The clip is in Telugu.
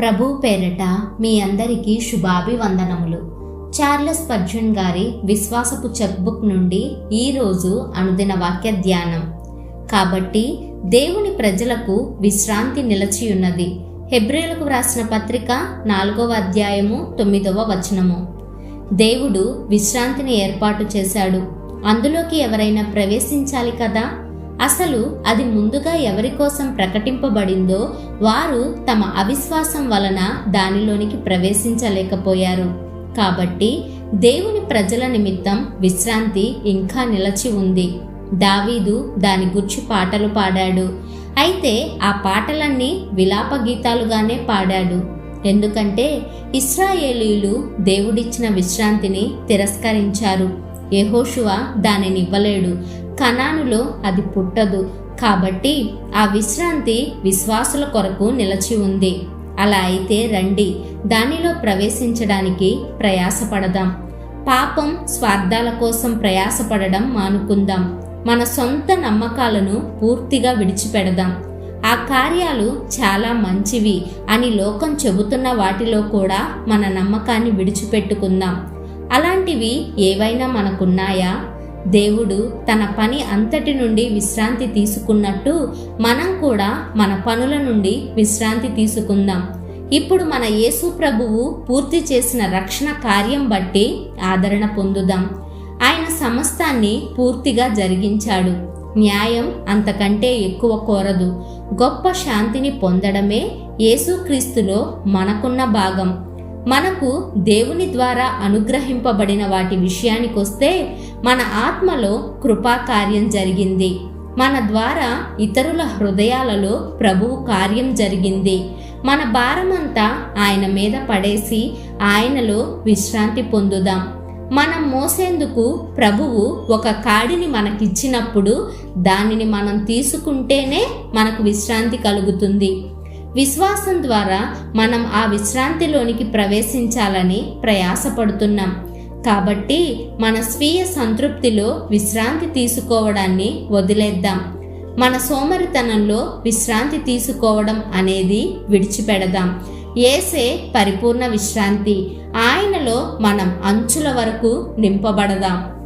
ప్రభు పేరట మీ అందరికీ శుభాభివందనములు. చార్లెస్ పర్జున్ గారి విశ్వాసపు చెక్బుక్ నుండి ఈరోజు అనుదిన వాక్య ధ్యానం. కాబట్టి దేవుని ప్రజలకు విశ్రాంతి నిలచియున్నది. హెబ్రిలకు వ్రాసిన పత్రిక నాలుగవ అధ్యాయము తొమ్మిదవ వచనము. దేవుడు విశ్రాంతిని ఏర్పాటు చేశాడు. అందులోకి ఎవరైనా ప్రవేశించాలి కదా? అసలు అది ముందుగా ఎవరి కోసం ప్రకటింపబడిందో వారు తమ అవిశ్వాసం వలన దానిలోనికి ప్రవేశించలేకపోయారు. కాబట్టి దేవుని ప్రజల నిమిత్తం విశ్రాంతి ఇంకా నిలచి ఉంది. దావీదు దాని గుర్చి పాటలు పాడాడు. అయితే ఆ పాటలన్నీ విలాప గీతాలుగానే పాడాడు. ఎందుకంటే ఇస్రాయేలీలు దేవుడిచ్చిన విశ్రాంతిని తిరస్కరించారు. యహోషువ దానిని కణానులో కనానులో అది పుట్టదు. కాబట్టి ఆ విశ్రాంతి విశ్వాసుల కొరకు నిలచి ఉంది. అలా అయితే రండి. దానిలో ప్రవేశించడానికి ప్రయాసపడదాం. పాపం స్వార్థాల కోసం ప్రయాసపడడం మానుకుందాం. మన సొంత నమ్మకాలను పూర్తిగా విడిచిపెడదాం. ఆ కార్యాలు చాలా మంచివి అని లోకం చెబుతున్న వాటిలో కూడా మన నమ్మకాన్ని విడిచిపెట్టుకుందాం. అలాంటివి ఏవైనా మనకున్నాయా? దేవుడు తన పని అంతటి నుండి విశ్రాంతి తీసుకున్నట్టు మనం కూడా మన పనుల నుండి విశ్రాంతి తీసుకుందాం. ఇప్పుడు మన యేసు ప్రభువు పూర్తి చేసిన రక్షణ కార్యం బట్టి ఆదరణ పొందుదాం. ఆయన సమస్తాన్ని పూర్తిగా జరిగించాడు. న్యాయం అంతకంటే ఎక్కువ కోరదు. గొప్ప శాంతిని పొందడమే యేసుక్రీస్తులో మనకున్న భాగం. మనకు దేవుని ద్వారా అనుగ్రహింపబడిన వాటి విషయానికొస్తే మన ఆత్మలో కృపా కార్యం జరిగింది. మన ద్వారా ఇతరుల హృదయాలలో ప్రభువు కార్యం జరిగింది. మన భారమంతా ఆయన మీద పడేసి ఆయనలో విశ్రాంతి పొందుదాం. మనం మోసేందుకు ప్రభువు ఒక కాడిని మనకిచ్చినప్పుడు దానిని మనం తీసుకుంటేనే మనకు విశ్రాంతి కలుగుతుంది. విశ్వాసం ద్వారా మనం ఆ విశ్రాంతిలోనికి ప్రవేశించాలని ప్రయాసపడుతున్నాం. కాబట్టి మన స్వీయ సంతృప్తిలో విశ్రాంతి తీసుకోవడాన్ని వదిలేద్దాం. మన సోమరితనంలో విశ్రాంతి తీసుకోవడం అనేది విడిచిపెడదాం. ఏసే పరిపూర్ణ విశ్రాంతి. ఆయనలో మనం అంచుల వరకు నింపబడదాం.